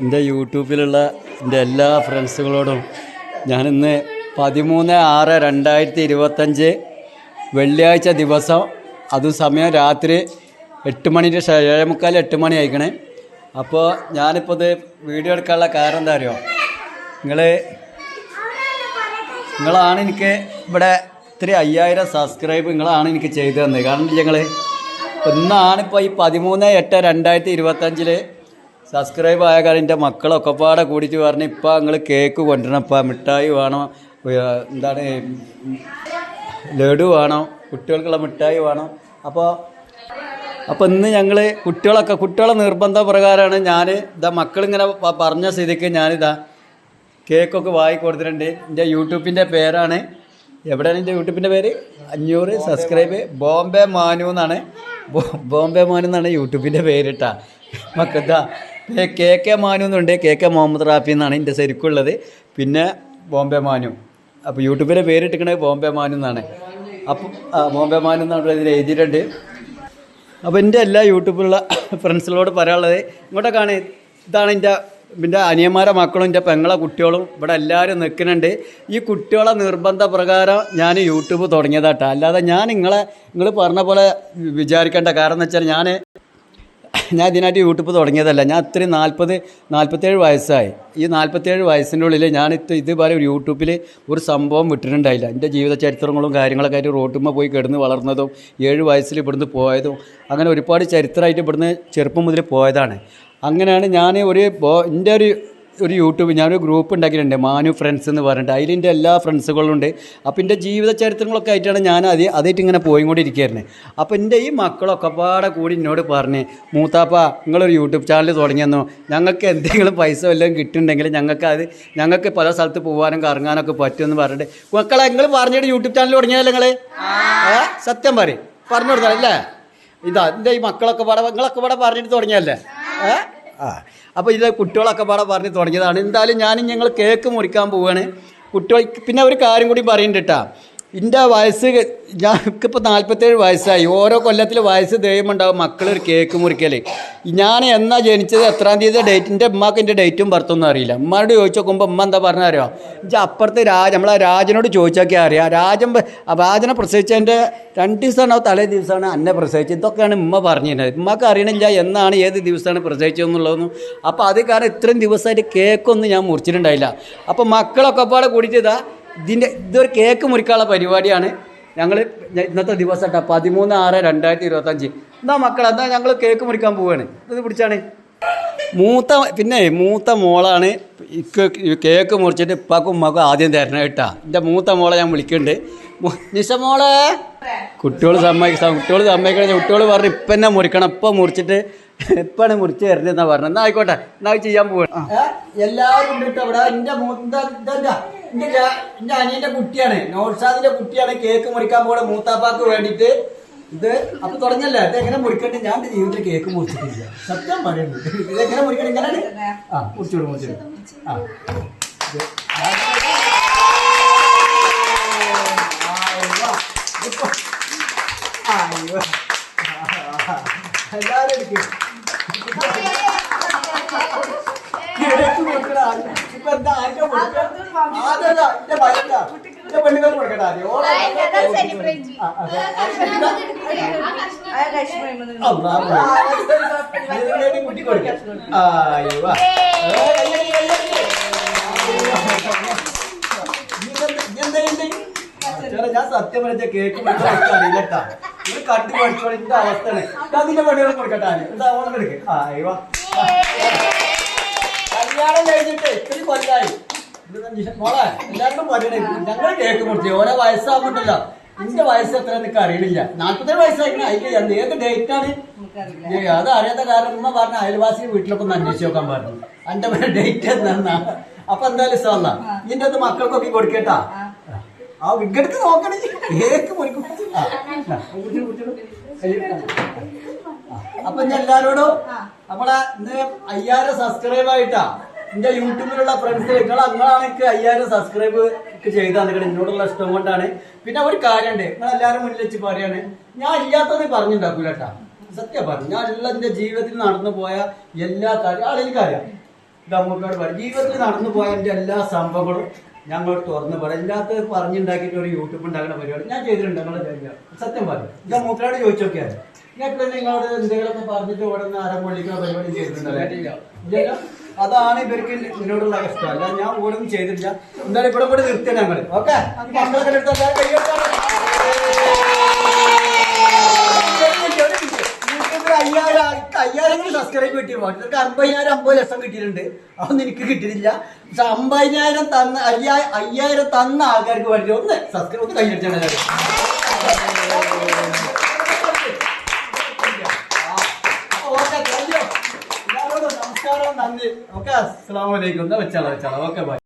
എന്റെ യൂട്യൂബിലുള്ള എന്റെ എല്ലാ ഫ്രണ്ട്സുകളോടും ഞാനിന്ന് പതിമൂന്ന് ആറ് രണ്ടായിരത്തി ഇരുപത്തഞ്ച് വെള്ളിയാഴ്ച ദിവസം അത് സമയം രാത്രി എട്ട് മണിന്റെ ഏഴ് ഏഴേ മുക്കാൽ എട്ട് മണി ആയിക്കണേ. അപ്പോൾ ഞാനിപ്പോൾ ഇത് വീഡിയോ എടുക്കാനുള്ള കാരണം എന്താ അറിയോ? നിങ്ങൾ നിങ്ങളാണ് എനിക്ക് ഇവിടെ ഇത്തിരി അയ്യായിരം സബ്സ്ക്രൈബ് നിങ്ങളാണ് എനിക്ക് ചെയ്തു തന്നത്. കാരണം ഞങ്ങൾ ഇന്നാണിപ്പോൾ ഈ പതിമൂന്ന് എട്ട് രണ്ടായിരത്തി ഇരുപത്തഞ്ചിൽ സബ്സ്ക്രൈബ് ആയ കാരണം എന്റെ മക്കളൊക്കെ പാടെ കൂടിയിട്ട് പറഞ്ഞ് ഇപ്പം നിങ്ങൾ കേക്ക് കൊണ്ടുവരണം ഇപ്പം മിഠായി വേണം എന്താണ് ലഡു വേണം കുട്ടികൾക്കുള്ള മിഠായി വേണം. അപ്പോൾ അപ്പോൾ ഇന്ന് ഞങ്ങൾ കുട്ടികളൊക്കെ കുട്ടികളെ നിർബന്ധ പ്രകാരമാണ് ഞാൻ ഇതാ മക്കളിങ്ങനെ പറഞ്ഞ സ്ഥിതിക്ക് ഞാനിതാ കേക്കൊക്കെ വായി കൊടുത്തിട്ടുണ്ട്. എന്റെ യൂട്യൂബിന്റെ പേരാണ് എവിടെയാണ് എന്റെ യൂട്യൂബിന്റെ പേര്? അഞ്ഞൂറ് സബ്സ്ക്രൈബ് ബോംബെ മാനു എന്നാണ് ബോംബെ മാനു എന്നാണ് യൂട്യൂബിന്റെ പേരിട്ടാ മക്കത്താ കെ കെ മാനു എന്നുണ്ട്. കെ കെ മുഹമ്മദ് റാഫി എന്നാണ് എന്റെ ശരിക്കുള്ളത്. പിന്നെ ബോംബെ മാനു. അപ്പോൾ യൂട്യൂബിലെ പേരിട്ടിക്കണത് ബോംബെ മാനു എന്നാണ്. അപ്പം ബോംബെ മാനു എന്നാണ് ഇതിൽ എഴുതിയിട്ടുണ്ട്. അപ്പോൾ എന്റെ എല്ലാ യൂട്യൂബിലുള്ള ഫ്രണ്ട്സുകളോട് പറയാനുള്ളത് ഇങ്ങോട്ട് കാണേ. ഇതാണ് എന്റെ എന്റെ അനിയന്മാരെ മക്കളും എന്റെ പെങ്ങളെ കുട്ടികളും ഇവിടെ എല്ലാവരും നിൽക്കുന്നുണ്ട്. ഈ കുട്ടികളെ നിർബന്ധ പ്രകാരം ഞാൻ യൂട്യൂബ് തുടങ്ങിയതാട്ടോ. അല്ലാതെ ഞാൻ നിങ്ങളെ നിങ്ങൾ പറഞ്ഞ പോലെ വിചാരിക്കേണ്ട. കാരണം എന്ന് വെച്ചാൽ ഞാൻ ഞാൻ ഇതിനായിട്ട് യൂട്യൂബ് തുടങ്ങിയതല്ല. ഞാൻ അത്രയും നാൽപ്പത് നാൽപ്പത്തേഴ് വയസ്സായി. ഈ നാൽപ്പത്തേഴ് വയസ്സിന്റെ ഉള്ളിൽ ഞാൻ ഇത് ഇതുപോലെ ഒരു യൂട്യൂബിൽ ഒരു സംഭവം വിട്ടിട്ടുണ്ടായില്ല. എന്റെ ജീവിത ചരിത്രങ്ങളും കാര്യങ്ങളൊക്കെ ആയിട്ട് റോട്ടുമ്മ പോയി കിടന്ന് വളർന്നതും ഏഴ് വയസ്സിൽ ഇവിടുന്ന് പോയതും അങ്ങനെ ഒരുപാട് ചരിത്രമായിട്ട് ഇവിടുന്ന് ചെറുപ്പം മുതൽ പോയതാണ്. അങ്ങനെയാണ് ഞാൻ ഒരു എന്റെ ഒരു ഒരു യൂട്യൂബ് ഞാനൊരു ഗ്രൂപ്പ് ഉണ്ടാക്കിയിട്ടുണ്ട് മാനു ഫ്രണ്ട്സ് എന്ന് പറഞ്ഞിട്ട്. അതിൽ എന്റെ എല്ലാ ഫ്രണ്ട്സുകളും ഉണ്ട്. അപ്പോൾ എന്റെ ജീവിത ചരിത്രങ്ങളൊക്കെ ആയിട്ടാണ് ഞാൻ അത് അതായിട്ട് ഇങ്ങനെ പോയി പോയിക്കൊണ്ടിരിക്കുകയായിരുന്നു അപ്പോൾ എന്റെ ഈ മക്കളൊക്കെ പാടെ കൂടി എന്നോട് പറഞ്ഞ് മൂത്താപ്പ നിങ്ങളൊരു യൂട്യൂബ് ചാനൽ തുടങ്ങിയെന്നോ? ഞങ്ങൾക്ക് എന്തെങ്കിലും പൈസ വല്ലതും കിട്ടുന്നുണ്ടെങ്കിൽ ഞങ്ങൾക്ക് അത് ഞങ്ങൾക്ക് പല സ്ഥലത്ത് പോകാനും കറങ്ങാനൊക്കെ പറ്റുമെന്ന് പറഞ്ഞിട്ട്. മക്കളെ നിങ്ങൾ പറഞ്ഞിട്ട് യൂട്യൂബ് ചാനൽ തുടങ്ങിയാലോ നിങ്ങൾ സത്യം പറയും. പറഞ്ഞു കൊടുത്താലല്ലേ ഇതാ എന്റെ ഈ മക്കളൊക്കെ പാടെ നിങ്ങളൊക്കെ പാടെ പറഞ്ഞിട്ട് തുടങ്ങിയല്ലേ ഏ? ആ. അപ്പോൾ ഇത് കുട്ടികളൊക്കെ പാടെ പറഞ്ഞ് തുടങ്ങിയതാണ്. എന്തായാലും ഞാൻ ഞങ്ങൾ കേക്ക് മുറിക്കാൻ പോവുകയാണ് കുട്ടികൾ പിന്നെ ഒരു കാര്യം കൂടി പറയുന്നുണ്ട് കേട്ടോ എന്റെ വയസ്സ് ഞങ്ങൾക്കിപ്പോൾ നാൽപ്പത്തേഴ് വയസ്സായി. ഓരോ കൊല്ലത്തിൽ വയസ്സ് ദൈവമുണ്ടാവും മക്കൾ ഒരു കേക്ക് മുറിക്കൽ ഞാൻ എന്നാ ജനിച്ചത് എത്രാം തീയതി ഡേറ്റ് എന്റെ ഉമ്മാക്ക് എന്റെ ഡേറ്റും ബർത്തൊന്നും അറിയില്ല. ഉമ്മാരോട് ചോദിച്ചു നോക്കുമ്പോൾ ഉമ്മ എന്താ പറഞ്ഞാൽ അറിയാം ഇജ്ജ് അപ്പുറത്ത് രാജ നമ്മളെ രാജനോട് ചോദിച്ചൊക്കെ അറിയാം. രാജൻ രാജനെ പ്രസവിച്ചതിന്റെ രണ്ട് ദിവസമാണോ തലേ ദിവസമാണ് അന്നെ പ്രസവിച്ചത്. ഇതൊക്കെയാണ് ഉമ്മ പറഞ്ഞിരുന്നത്. ഉമ്മക്ക് അറിയണില്ല എന്നാണ് ഏത് ദിവസമാണ് പ്രസവിച്ചതെന്നുള്ളതൊന്നും. അപ്പോൾ അത് കാരണം ഇത്രയും ദിവസമായിട്ട് കേക്കൊന്നും ഞാൻ മുറിച്ചിട്ടുണ്ടായില്ല. അപ്പോൾ മക്കളൊക്കെ പാടെ കൂടിയിട്ട് ഇതിന്റെ ഇതൊരു കേക്ക് മുറിക്കാനുള്ള പരിപാടിയാണ്. ഞങ്ങൾ ഇന്നത്തെ ദിവസം കേട്ടോ പതിമൂന്ന് ആറ് രണ്ടായിരത്തി ഇരുപത്തഞ്ച്. എന്താ മക്കൾ എന്താ ഞങ്ങൾ കേക്ക് മുറിക്കാൻ പോവുകയാണ് ഇത് പിടിച്ചാണ്. മൂത്ത പിന്നെ മൂത്ത മോളാണ് കേക്ക് മുറിച്ചിട്ട് ഇപ്പാക്കും ഉമ്മാക്കും ആദ്യം തരണം കേട്ടാ. എന്റെ മൂത്ത മോളെ ഞാൻ വിളിക്കുന്നുണ്ട് നിഷ മോളെ. കുട്ടികൾ സമ്മതിക്കാം കുട്ടികൾ സമ്മതിക്കണ കുട്ടികൾ പറഞ്ഞു ഇപ്പം തന്നെ മുറിക്കണം. ഇപ്പം മുറിച്ചിട്ട് ഇപ്പാണ് മുറിച്ച് തരണ്ടെന്നാ പറഞ്ഞത് എന്നാ ആയിക്കോട്ടെ. എന്നാ ചെയ്യാൻ പോവാണ്. എല്ലാവരും ഇവിടെ? എന്റെ എന്റെ അനിയന്റെ കുട്ടിയാണ്. നോർഷാദിന്റെ കുട്ടിയാണ്. കേക്ക് മുറിക്കാൻ പോണ മൂത്താപ്പാക്ക് വേണ്ടിട്ട്. ഇത് അപ്പൊ തുടങ്ങല്ലേ ഇത് എങ്ങനെ മുറിക്കണ്ടേ? ഞാൻ എന്റെ ജീവിതത്തിൽ കേക്ക് മുറിച്ചിട്ടില്ല. സത്യം പറയുന്നുണ്ട് ഇത് എങ്ങനെ മുറിക്കണം ഇങ്ങനെ ആ മുറിച്ചോളൂ മുറിച്ചോളൂ. ആ. എല്ലാവരും എടുക്കും? ഇപ്പൊ എന്താ ആർക്കാ മുറിക്കുക? ആരല്ല? എന്റെ ഭാര്യയ്ക്കാ? എന്റെ പെണ്ണുങ്ങൾ കൊടുക്കട്ടെ ആദ്യം. ഓളെ- ആ, കുട്ടി കൊടുക്കാം. ഇതിന്റെ? ഞാൻ സത്യം പറഞ്ഞ കേക്ക് അറിയില്ലട്ടാ ഇത് കട്ടി. പഠിച്ചോളിന്റെ അവസ്ഥയാണ്. അതിന്റെ പണികൾ കൊടുക്കട്ടെ എന്താ ഓണം എടുക്ക് ആയിവാ കല്യാണം കഴിഞ്ഞിട്ട് ഇത്തിരി കൊല്ലായി. മോളെ എല്ലാവരും പറയണേ ഞങ്ങൾ കേക്ക് മുറിച്ചു ഓരോ വയസ്സാകുന്നുണ്ടല്ലോ നിന്റെ വയസ്സ് എത്ര എനിക്ക് അറിയില്ല നാല്പത്തേഴ് വയസ്സായി അതിൽ ഏത് ഡേറ്റ് ആണ്? അത് അറിയാത്ത കാരണം ഉമ്മ പറഞ്ഞ അയൽവാസി വീട്ടിലൊക്കെ ഒന്ന് അന്വേഷിച്ച് നോക്കാൻ പറഞ്ഞു. എന്റെ ഡേറ്റ് എന്നാ. അപ്പൊ എന്തായാലും സാറില്ല നിന്റെ അത് മക്കൾക്കൊക്കെ കൊടുക്കേട്ടാ. ആ. വിഘടത്ത് നോക്കണേ. കേക്ക് മുറിക്കും അപ്പൊ ഞാൻ എല്ലാരോടും നമ്മളെ ഇന്ന് അയ്യായിരം സബ്സ്ക്രൈബ് ആയിട്ടാ. എന്റെ യൂട്യൂബിലുള്ള ഫ്രണ്ട്സ് നിങ്ങൾ അങ്ങനെയാണ് എനിക്ക് അയ്യായിരം സബ്സ്ക്രൈബ് ചെയ്താൽ തന്നിട്ട് എന്നോടുള്ള ഇഷ്ടം കൊണ്ടാണ്. പിന്നെ ഒരു കാര്യമുണ്ട്. നിങ്ങൾ എല്ലാവരും മുന്നിൽ വെച്ച് പറയാണ്. ഞാൻ ഇല്ലാത്തത് പറഞ്ഞിട്ടുണ്ടാക്കൂല സത്യം പറഞ്ഞു. ഞാൻ ഉള്ള എന്റെ ജീവിതത്തിൽ നടന്നു പോയ എല്ലാ കാര്യം ആളെനിക്കറിയാം ഇത് അമ്മൂക്കോട് പറയും. ജീവിതത്തിൽ നടന്നു പോയ എന്റെ എല്ലാ സംഭവങ്ങളും ഞങ്ങൾ തുറന്ന് പറയാം. ഇതിനകത്ത് പറഞ്ഞുണ്ടാക്കിയിട്ട് ഒരു യൂട്യൂബ് ഉണ്ടാക്കുന്ന പരിപാടി ഞാൻ ചെയ്തിട്ടുണ്ട്. സത്യം പറഞ്ഞു. ഇത് മൂപ്പരോട് ചോദിച്ചൊക്കെയാണ്. ഞാൻ നിങ്ങളോട് എന്തെങ്കിലുമൊക്കെ പറഞ്ഞിട്ട് ഉടനെ ആരം പരിപാടി ചെയ്തിട്ടുണ്ടല്ലോ? അതാണ് ഇവർക്ക് എന്നോടുള്ള ഇഷ്ടം അല്ല ഞാൻ ഓരോന്നും ചെയ്തില്ല എന്തായാലും ഇവിടെ കൂടെ നിർത്തി ഞങ്ങൾ ഓക്കെ? അയ്യായിരം സബ്സ്ക്രൈബ് കിട്ടി. ഇവർക്ക് അമ്പതിനായിരം അമ്പത് ലക്ഷം കിട്ടിയിട്ടുണ്ട്. അതൊന്നും എനിക്ക് കിട്ടിയിട്ടില്ല. പക്ഷെ അമ്പതിനായിരം തന്ന അയ്യായിരം തന്ന ആൾക്കാർക്ക് വേണ്ടി ഒന്ന് സബ്സ്ക്രൈബ് ഒന്ന് കൈയടിച്ചാണ് ഓക്കെ താങ്ക് യു എല്ലാവരോടും നമസ്കാരം നന്ദി ഓക്കെ അസ്സാം വലൈക്കും വെച്ചാളോ വെച്ചാളോ? Okay bye